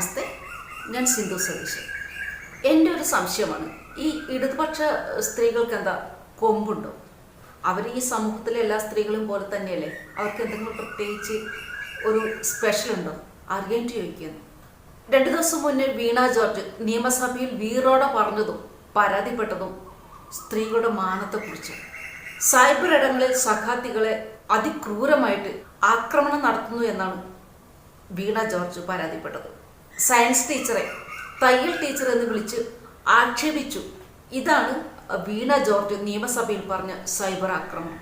സിന്ധു സതീശൻ എന്റെ ഒരു സംശയമാണ് ഈ ഇടതുപക്ഷ സ്ത്രീകൾക്ക് എന്താ കൊമ്പുണ്ടോ? അവർ ഈ സമൂഹത്തിലെ എല്ലാ സ്ത്രീകളും പോലെ തന്നെയല്ലേ? അവർക്ക് എന്തെങ്കിലും പ്രത്യേകിച്ച് ഒരു സ്പെഷ്യൽ ഉണ്ടോ? അറിയാൻ ചോദിക്കുന്നു രണ്ടു ദിവസം മുന്നേ വീണ ജോർജ് നിയമസഭയിൽ വീറോടെ പറഞ്ഞതും പരാതിപ്പെട്ടതും സ്ത്രീകളുടെ മാനത്തെക്കുറിച്ച്. സൈബർ ഇടങ്ങളിൽ സഖാത്തികളെ അതിക്രൂരമായിട്ട് ആക്രമണം നടത്തുന്നു എന്നാണ് വീണ ജോർജ് പരാതിപ്പെട്ടത്. സയൻസ് ടീച്ചറെ തയ്യൽ ടീച്ചർ എന്ന് വിളിച്ച് ആക്ഷേപിച്ചു. ഇതാണ് വീണ ജോർജ് നിയമസഭയിൽ പറഞ്ഞ സൈബർ ആക്രമണം.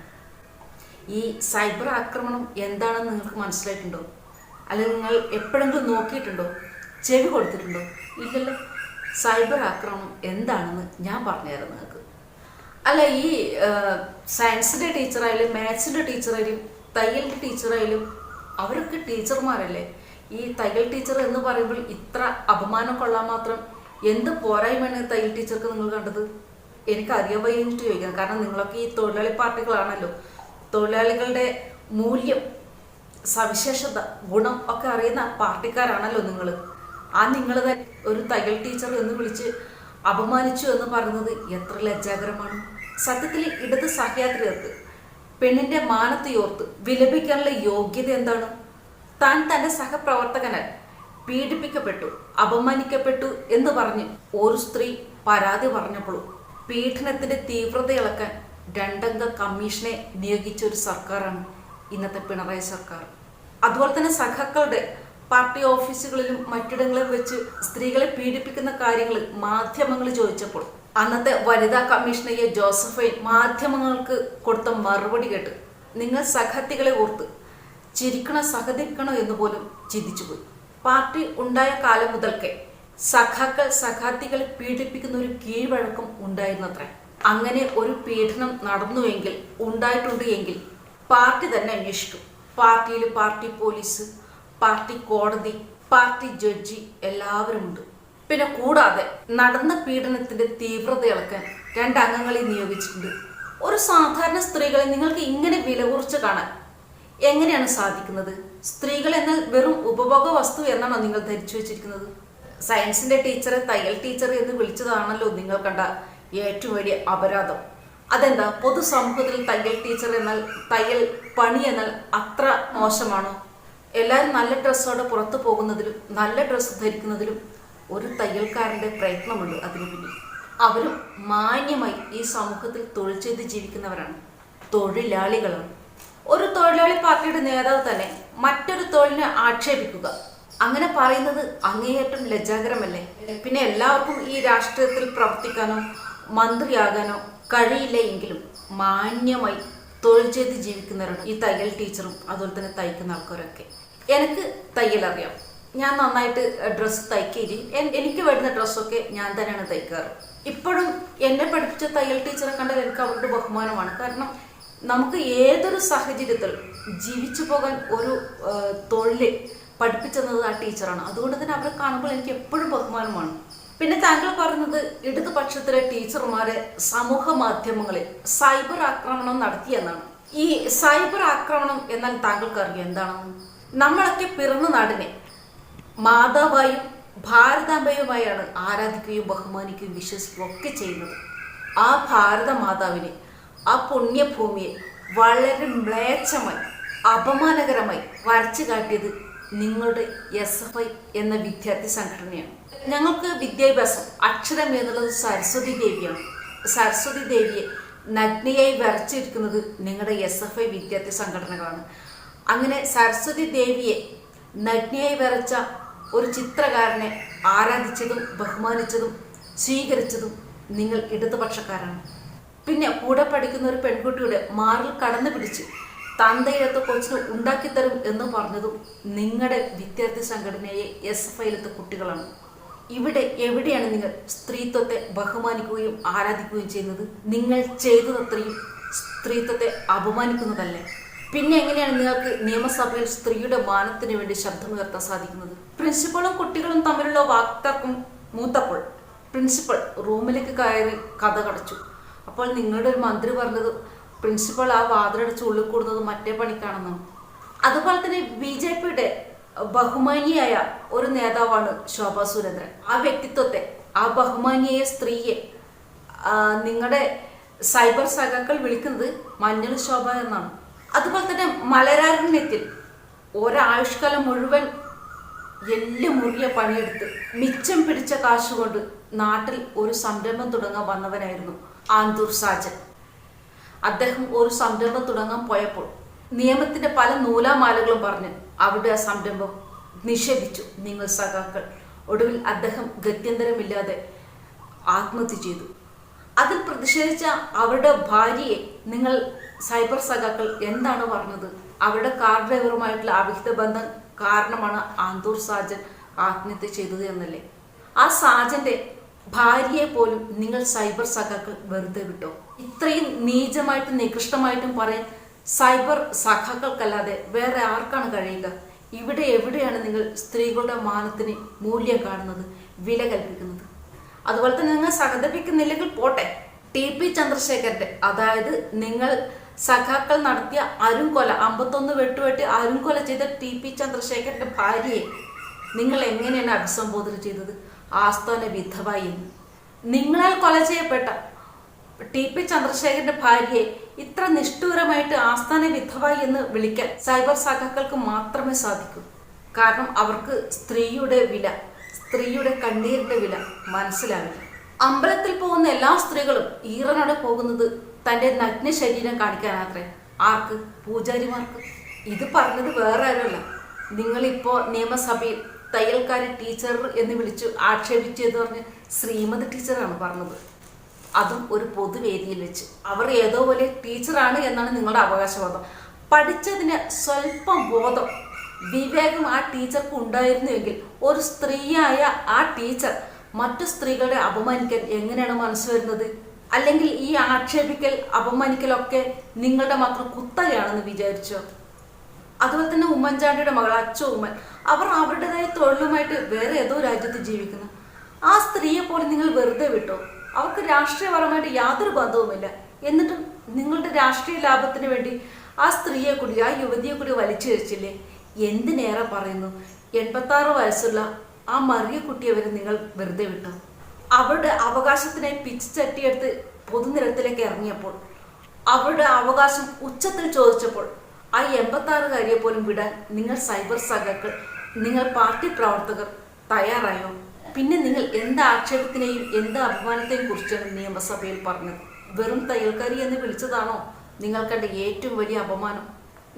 ഈ സൈബർ ആക്രമണം എന്താണെന്ന് നിങ്ങൾക്ക് മനസ്സിലായിട്ടുണ്ടോ? അല്ലെങ്കിൽ നിങ്ങൾ എപ്പോഴെങ്കിലും നോക്കിയിട്ടുണ്ടോ? ചെവി കൊടുത്തിട്ടുണ്ടോ? ഇല്ലല്ലോ. സൈബർ ആക്രമണം എന്താണെന്ന് ഞാൻ പറഞ്ഞുതരാം നിങ്ങൾക്ക്. അല്ല ഈ സയൻസിന്റെ ടീച്ചറായാലും മാത്സിന്റെ ടീച്ചറായാലും തയ്യലിന്റെ ടീച്ചറായാലും അവരൊക്കെ ടീച്ചർമാരല്ലേ? ഈ തയ്യൽ ടീച്ചർ എന്ന് പറയുമ്പോൾ ഇത്ര അപമാനം കൊള്ളാൻ മാത്രം എന്ത് പോരായ്മയാണ് തയ്യൽ ടീച്ചർക്ക് നിങ്ങൾ കണ്ടത്? എനിക്ക് അറിയാൻ വയ്യെന്നിട്ട് ചോദിക്കണം കാരണം നിങ്ങളൊക്കെ ഈ തൊഴിലാളി പാർട്ടികളാണല്ലോ. തൊഴിലാളികളുടെ മൂല്യം സവിശേഷത ഗുണം ഒക്കെ അറിയുന്ന പാർട്ടിക്കാരാണല്ലോ നിങ്ങൾ ആ നിങ്ങൾ ഒരു തയ്യൽ ടീച്ചർ എന്ന് വിളിച്ച് അപമാനിച്ചു എന്ന് പറയുന്നത് എത്ര ലജ്ജാകരമാണ്. സത്യത്തിൽ ഇടത് സഹയാത്രികർക്ക് പെണ്ണിന്റെ മാനത്തെയോർത്ത് വിലപിക്കാനുള്ള യോഗ്യത എന്താണ്? താൻ തന്റെ സഹപ്രവർത്തകനാൽ പീഡിപ്പിക്കപ്പെട്ടു അപമാനിക്കപ്പെട്ടു എന്ന് പറഞ്ഞ് ഒരു സ്ത്രീ പരാതി പറഞ്ഞപ്പോഴും പീഡനത്തിന്റെ തീവ്രത ഇളക്കാൻ രണ്ടംഗ കമ്മീഷനെ നിയോഗിച്ച ഒരു സർക്കാരാണ് ഇന്നത്തെ പിണറായി സർക്കാർ. അതുപോലെ തന്നെ സഖാക്കളുടെ പാർട്ടി ഓഫീസുകളിലും മറ്റിടങ്ങളിലും വെച്ച് സ്ത്രീകളെ പീഡിപ്പിക്കുന്ന കാര്യങ്ങൾ മാധ്യമങ്ങൾ ചോദിച്ചപ്പോൾ അന്നത്തെ വനിതാ കമ്മീഷണറെ ജോസഫൈൻ മാധ്യമങ്ങൾക്ക് കൊടുത്ത മറുപടി കേട്ട് നിങ്ങൾ സഖത്തികളെ ഓർത്ത് ചിരിക്കണോ സഹതിക്കണോ എന്ന് പോലും ചിന്തിച്ചുപോയി. പാർട്ടി ഉണ്ടായ കാലം മുതൽക്കേ സഖാക്കൾ സഖാത്തികളെ പീഡിപ്പിക്കുന്ന ഒരു കീഴ്വഴക്കം ഉണ്ടായിരുന്നത്രേ. അങ്ങനെ ഒരു പീഡനം നടന്നുവെങ്കിൽ ഉണ്ടായിട്ടുണ്ട് എങ്കിൽ പാർട്ടി തന്നെ അന്വേഷിക്കും. പാർട്ടിയിൽ പാർട്ടി പോലീസ് പാർട്ടി കോടതി പാർട്ടി ജഡ്ജി എല്ലാവരുമുണ്ട്. പിന്നെ കൂടാതെ നടന്ന പീഡനത്തിന്റെ തീവ്രത ഇളക്കാൻ രണ്ട് അംഗങ്ങളെ നിയോഗിച്ചിട്ടുണ്ട്. ഒരു സാധാരണ സ്ത്രീകളെ നിങ്ങൾക്ക് ഇങ്ങനെ വില കുറച്ച് കാണാൻ എങ്ങനെയാണ് സാധിക്കുന്നത്? സ്ത്രീകൾ എന്ന വെറും ഉപഭോഗ വസ്തു എന്നാണോ നിങ്ങൾ ധരിച്ചു വെച്ചിരിക്കുന്നത്? സയൻസിന്റെ ടീച്ചർ തയ്യൽ ടീച്ചർ എന്ന് വിളിച്ചതാണല്ലോ നിങ്ങൾ കണ്ട ഏറ്റവും വലിയ അപരാധം. അതെന്താ? പൊതുസമൂഹത്തിൽ തയ്യൽ ടീച്ചർ എന്നാൽ തയ്യൽ പണി എന്നാൽ അത്ര മോശമാണോ? എല്ലാവരും നല്ല ഡ്രസ്സോടെ പുറത്തു പോകുന്നതിലും നല്ല ഡ്രസ്സ് ധരിക്കുന്നതിലും ഒരു തയ്യൽക്കാരന്റെ പ്രയത്നമുണ്ട് അതിനു പിന്നിൽ. അവരും മാന്യമായി ഈ സമൂഹത്തിൽ തൊഴിൽ ചെയ്ത് ജീവിക്കുന്നവരാണ്. തൊഴിലാളികളാണ്. ഒരു തൊഴിലാളി പാർട്ടിയുടെ നേതാവ് തന്നെ മറ്റൊരു തൊഴിലിനെ ആക്ഷേപിക്കുക. അങ്ങനെ പറയുന്നത് അങ്ങേയറ്റം ലജ്ജാകരമല്ലേ? പിന്നെ എല്ലാവർക്കും ഈ രാഷ്ട്രീയത്തിൽ പ്രവർത്തിക്കാനോ മന്ത്രിയാകാനോ കഴിയില്ല എങ്കിലും മാന്യമായി തൊഴിൽ ചെയ്ത് ജീവിക്കുന്നവരാണ് ഈ തയ്യൽ ടീച്ചറും അതുപോലെ തന്നെ തയ്ക്കുന്ന ആൾക്കാരൊക്കെ. എനിക്ക് തയ്യൽ അറിയാം. ഞാൻ നന്നായിട്ട് ഡ്രസ്സ് തയ്ക്കുകയും എനിക്ക് വരുന്ന ഡ്രസ്സൊക്കെ ഞാൻ തന്നെയാണ് തയ്ക്കാറ്. ഇപ്പോഴും എന്നെ പഠിപ്പിച്ച തയ്യൽ ടീച്ചറെ കണ്ടാൽ എനിക്ക് അവരുടെ ബഹുമാനമാണ്. കാരണം നമുക്ക് ഏതൊരു സാഹചര്യത്തിൽ ജീവിച്ചു പോകാൻ ഒരു തൊഴിൽ പഠിപ്പിച്ചത് ആ ടീച്ചറാണ്. അതുകൊണ്ട് തന്നെ അവരെ കാണുമ്പോൾ എനിക്ക് എപ്പോഴും ബഹുമാനമാണ്. പിന്നെ താങ്കൾ പറഞ്ഞത് ഇടതുപക്ഷത്തിലെ ടീച്ചർമാരെ സമൂഹ മാധ്യമങ്ങളിൽ സൈബർ ആക്രമണം നടത്തിയെന്നാണ് ഈ സൈബർ ആക്രമണം എന്നാൽ താങ്കൾക്ക് അറിയാം എന്താണെന്ന് നമ്മളൊക്കെ പിറന്ന നാടിനെ മാതാവായും ഭാരതാംബയുമായാണ് ആരാധിക്കുകയും ബഹുമാനിക്കുകയും വിശ്വസിക്കുകയും ഒക്കെ ചെയ്യുന്നത്. ആ ഭാരത മാതാവിനെ ആ പുണ്യഭൂമിയെ വളരെ മ്ലേച്ഛമായി അപമാനകരമായി വരച്ചു കാട്ടിയത് നിങ്ങളുടെ എസ് എഫ് ഐ എന്ന വിദ്യാർത്ഥി സംഘടനയാണ്. ഞങ്ങൾക്ക് വിദ്യാഭ്യാസം അക്ഷരം എന്നുള്ളത് സരസ്വതി ദേവിയാണ്. സരസ്വതി ദേവിയെ നഗ്നയായി വരച്ചിരിക്കുന്നത് നിങ്ങളുടെ എസ് എഫ് ഐ വിദ്യാർത്ഥി സംഘടനകളാണ്. അങ്ങനെ സരസ്വതി ദേവിയെ നഗ്നയായി വരച്ച ഒരു ചിത്രകാരനെ ആരാധിച്ചതും ബഹുമാനിച്ചതും സ്വീകരിച്ചതും നിങ്ങൾ ഇടതുപക്ഷക്കാരാണ്. പിന്നെ കൂടെ പഠിക്കുന്ന ഒരു പെൺകുട്ടിയുടെ മാറിൽ കടന്നു പിടിച്ച് തന്തയിലത്തെ കൊച്ചിന് ഉണ്ടാക്കിത്തരും എന്ന് പറഞ്ഞതും നിങ്ങളുടെ വിദ്യാർത്ഥി സംഘടനയെ എസ് എഫ് ഐയിലത്തെ കുട്ടികളാണ്. ഇവിടെ എവിടെയാണ് നിങ്ങൾ സ്ത്രീത്വത്തെ ബഹുമാനിക്കുകയും ആരാധിക്കുകയും ചെയ്യുന്നത്? നിങ്ങൾ ചെയ്തതത്രയും സ്ത്രീത്വത്തെ അപമാനിക്കുന്നതല്ലേ? പിന്നെ എങ്ങനെയാണ് നിങ്ങൾക്ക് നിയമസഭയിൽ സ്ത്രീയുടെ മാനത്തിന് വേണ്ടി ശബ്ദമുയർത്താൻ സാധിക്കുന്നത്? പ്രിൻസിപ്പളും കുട്ടികളും തമ്മിലുള്ള വാക്തർക്കം മൂത്തപ്പോൾ പ്രിൻസിപ്പൾ റൂമിലേക്ക് കയറി കഥ കടച്ചു. അപ്പോൾ നിങ്ങളുടെ ഒരു മന്ത്രി പറഞ്ഞത് പ്രിൻസിപ്പൾ ആ വാതിലടച്ച് ഉള്ളിൽ കൂടുന്നത് മറ്റേ പണിക്കാണെന്നാണ് അതുപോലെ തന്നെ ബി ജെ പിയുടെ ബഹുമാനിയായ ഒരു നേതാവാണ് ശോഭ സുരേന്ദ്രൻ. ആ വ്യക്തിത്വത്തെ ആ ബഹുമാനിയായ സ്ത്രീയെ നിങ്ങളുടെ സൈബർ സഖാക്കൾ വിളിക്കുന്നത് മഞ്ഞൾ ശോഭ എന്നാണ്. അതുപോലെ തന്നെ മലരാരണ്യത്തിൽ ഒരായുഷ്കാലം മുഴുവൻ എല്ല് മുറിയ പണിയെടുത്ത് മിച്ചം പിടിച്ച കാശുകൊണ്ട് നാട്ടിൽ ഒരു സംരംഭം തുടങ്ങാൻ വന്നവനായിരുന്നു ആന്തൂർ സാജൻ. അദ്ദേഹം ഒരു സംരംഭം തുടങ്ങാൻ പോയപ്പോൾ നിയമത്തിന്റെ പല നൂലാമാലകളും പറഞ്ഞ് അവിടെ ആ സംരംഭം നിഷേധിച്ചു. നിങ്ങൾ സഖാക്കൾ ഒടുവിൽ അദ്ദേഹം ഗത്യന്തരമില്ലാതെ ആത്മഹത്യ ചെയ്തു. അതിൽ പ്രതിഷേധിച്ച അവരുടെ ഭാര്യയെ നിങ്ങൾ സൈബർ സഖാക്കൾ എന്താണ് പറഞ്ഞത്? അവരുടെ കാർ ഡ്രൈവറുമായിട്ടുള്ള അവിഹിത ബന്ധം കാരണമാണ് ആന്തൂർ സാജൻ ആത്മഹത്യ ചെയ്തത് എന്നല്ലേ? ആ സാജന്റെ ഭാര്യയെ പോലും നിങ്ങൾ സൈബർ സഖാക്കൾ വെറുതെ വിട്ടോ? ഇത്രയും നീചമായിട്ടും നികൃഷ്ടമായിട്ടും പറയാൻ സൈബർ സഖാക്കൾക്കല്ലാതെ വേറെ ആർക്കാണ് കഴിയുക? ഇവിടെ എവിടെയാണ് നിങ്ങൾ സ്ത്രീകളുടെ മാനത്തിന് മൂല്യം കാണുന്നത് വില കൽപ്പിക്കുന്നത്? അതുപോലെ തന്നെ നിങ്ങൾ സഹതപിക്കുന്നില്ലെങ്കിൽ പോട്ടെ. ടി പി ചന്ദ്രശേഖരന്റെ അതായത് നിങ്ങൾ സഖാക്കൾ നടത്തിയ അരുംകൊല അമ്പത്തൊന്ന് വെട്ടുവെട്ടി അരുംകൊല ചെയ്ത ടി പി ചന്ദ്രശേഖരന്റെ ഭാര്യയെ നിങ്ങൾ എങ്ങനെയാണ് അഭിസംബോധന ചെയ്തത്? ആസ്ഥാന വിധവായി നിങ്ങളാൽ കൊല ചെയ്യപ്പെട്ട ടി പി ചന്ദ്രശേഖരന്റെ ഭാര്യയെ ഇത്ര നിഷ്ഠൂരമായിട്ട് ആസ്ഥാന വിധവായി എന്ന് വിളിക്കാൻ സൈബർ സഖാക്കൾക്ക് മാത്രമേ സാധിക്കൂ. കാരണം അവർക്ക് സ്ത്രീയുടെ വില സ്ത്രീയുടെ കണ്ണീരിന്റെ വില മനസ്സിലാവില്ല. അമ്പലത്തിൽ പോകുന്ന എല്ലാ സ്ത്രീകളും ഈറനോടെ പോകുന്നത് തന്റെ നഗ്ന ശരീരം കാണിക്കാനാത്രേ. ആർക്ക്? പൂജാരിമാർക്ക്. ഇത് പറഞ്ഞത് വേറെ ആരുമല്ല. നിങ്ങളിപ്പോ നിയമസഭയിൽ തയ്യൽക്കാരി ടീച്ചർ എന്ന് വിളിച്ചു ആക്ഷേപിച്ചെന്ന് പറഞ്ഞ് ശ്രീമതി ടീച്ചറാണ് പറഞ്ഞത്. അതും ഒരു പൊതുവേദിയിൽ വെച്ച്. അവർ ഏതോ പോലെ ടീച്ചറാണ് എന്നാണ് നിങ്ങളുടെ അവകാശവാദം. പഠിച്ചതിന് സ്വല്പം ബോധം വിവേകം ആ ടീച്ചർക്ക് ഉണ്ടായിരുന്നുവെങ്കിൽ ഒരു സ്ത്രീയായ ആ ടീച്ചർ മറ്റു സ്ത്രീകളെ അപമാനിക്കാൻ എങ്ങനെയാണ് മനസ്സ് വരുന്നത്? അല്ലെങ്കിൽ ഈ ആക്ഷേപിക്കൽ അപമാനിക്കലൊക്കെ നിങ്ങളുടെ മാത്രം കുത്തകയാണെന്ന് വിചാരിച്ചോ? അതുപോലെ തന്നെ ഉമ്മൻചാണ്ടിയുടെ മകൾ അച്ഛ ഉമ്മൻ. അവർ അവരുടേതായ തൊഴിലുമായിട്ട് വേറെ ഏതോ രാജ്യത്ത് ജീവിക്കുന്നു. ആ സ്ത്രീയെ പോലെ നിങ്ങൾ വെറുതെ വിട്ടോ? അവർക്ക് രാഷ്ട്രീയപരമായിട്ട് യാതൊരു ബന്ധവുമില്ല. എന്നിട്ടും നിങ്ങളുടെ രാഷ്ട്രീയ ലാഭത്തിന് വേണ്ടി ആ സ്ത്രീയെ കൂടി ആ യുവതിയെ കൂടി വലിച്ചു വെച്ചില്ലേ? എന്തിനേറെ പറയുന്നു? എൺപത്താറ് വയസ്സുള്ള ആ മറിയ കുട്ടിയെ വരെ നിങ്ങൾ വെറുതെ വിട്ടു? അവരുടെ അവകാശത്തിനെ പിച്ച് ചട്ടിയെടുത്ത് പൊതുനിരത്തിലേക്ക് ഇറങ്ങിയപ്പോൾ അവരുടെ അവകാശം ഉച്ചത്തിൽ ചോദിച്ചപ്പോൾ ആ എൺപത്താറുകാരിയെ പോലും വിടാൻ നിങ്ങൾ സൈബർ സഖാക്കൾ നിങ്ങൾ പാർട്ടി പ്രവർത്തകർ തയ്യാറായോ? പിന്നെ നിങ്ങൾ എന്ത് ആക്ഷേപത്തിനെയും എന്ത് അഭിമാനത്തെയും കുറിച്ചാണ് നിയമസഭയിൽ പറഞ്ഞത്? വെറും തയ്യൽക്കാരി എന്ന് വിളിച്ചതാണോ നിങ്ങൾ ഏറ്റവും വലിയ അപമാനം?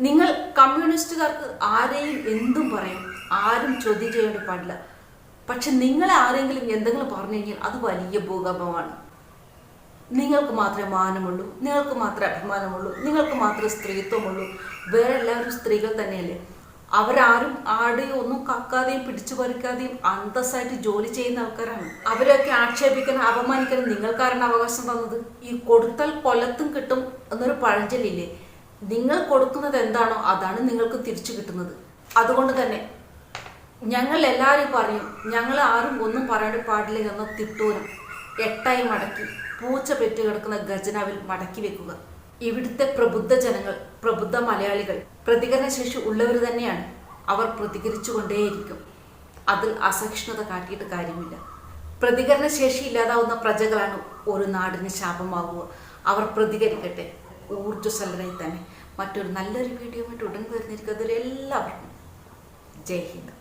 നിങ്ങൾ കമ്മ്യൂണിസ്റ്റുകാർക്ക് ആരെയും എന്തും പറയും ആരും ചോദ്യം ചെയ്യേണ്ടി പാടില്ല. പക്ഷെ നിങ്ങളെ ആരെങ്കിലും എന്തെങ്കിലും പറഞ്ഞു കഴിഞ്ഞാൽ അത് വലിയ ഭൂകമ്പമാണ്. നിങ്ങൾക്ക് മാത്രമേ മാനമുള്ളൂ നിങ്ങൾക്ക് മാത്രമേ അഭിമാനമുള്ളൂ നിങ്ങൾക്ക് മാത്രമേ സ്ത്രീത്വമുള്ളൂ. വേറെ എല്ലാവരും സ്ത്രീകൾ തന്നെയല്ലേ? അവരാരും ആടെയും ഒന്നും കക്കാതെയും പിടിച്ചു പറിക്കാതെയും അന്തസ്സായിട്ട് ജോലി ചെയ്യുന്ന ആൾക്കാരാണ്. അവരൊക്കെ ആക്ഷേപിക്കാൻ അപമാനിക്കാൻ നിങ്ങൾക്കാരാണ് അവകാശം തന്നത്? ഈ കൊടുത്താൽ കൊല്ലത്തും കിട്ടും എന്നൊരു പഴഞ്ചൊല്ലില്ലേ? നിങ്ങൾ കൊടുക്കുന്നത് എന്താണോ അതാണ് നിങ്ങൾക്ക് തിരിച്ചു കിട്ടുന്നത്. അതുകൊണ്ട് തന്നെ ഞങ്ങൾ എല്ലാവരും പറയും ഞങ്ങൾ ആരും ഒന്നും പറയാൻ പാടില്ല എന്ന തിട്ടൂരം എട്ടായി മടക്കി. പൂച്ച പെറ്റ് കിടക്കുന്ന ഖജനാവിൽ മടക്കി വെക്കുക. ഇവിടുത്തെ പ്രബുദ്ധ ജനങ്ങൾ പ്രബുദ്ധ മലയാളികൾ പ്രതികരണശേഷി ഉള്ളവർ തന്നെയാണ്. അവർ പ്രതികരിച്ചുകൊണ്ടേയിരിക്കും. അതിൽ അസഹിഷ്ണുത കാട്ടിയിട്ട് കാര്യമില്ല. പ്രതികരണശേഷി ഇല്ലാതാവുന്ന പ്രജകളാണ് ഒരു നാടിന് ശാപമാകുക അവർ പ്രതികരിക്കട്ടെ. ഊർജസ്വലരായി തന്നെ. മറ്റൊരു നല്ലൊരു വീഡിയോ ആയിട്ട് ഉടൻ വരുന്നിരിക്കും അതിലെല്ലാവർക്കും. ജയ് ഹിന്ദ്.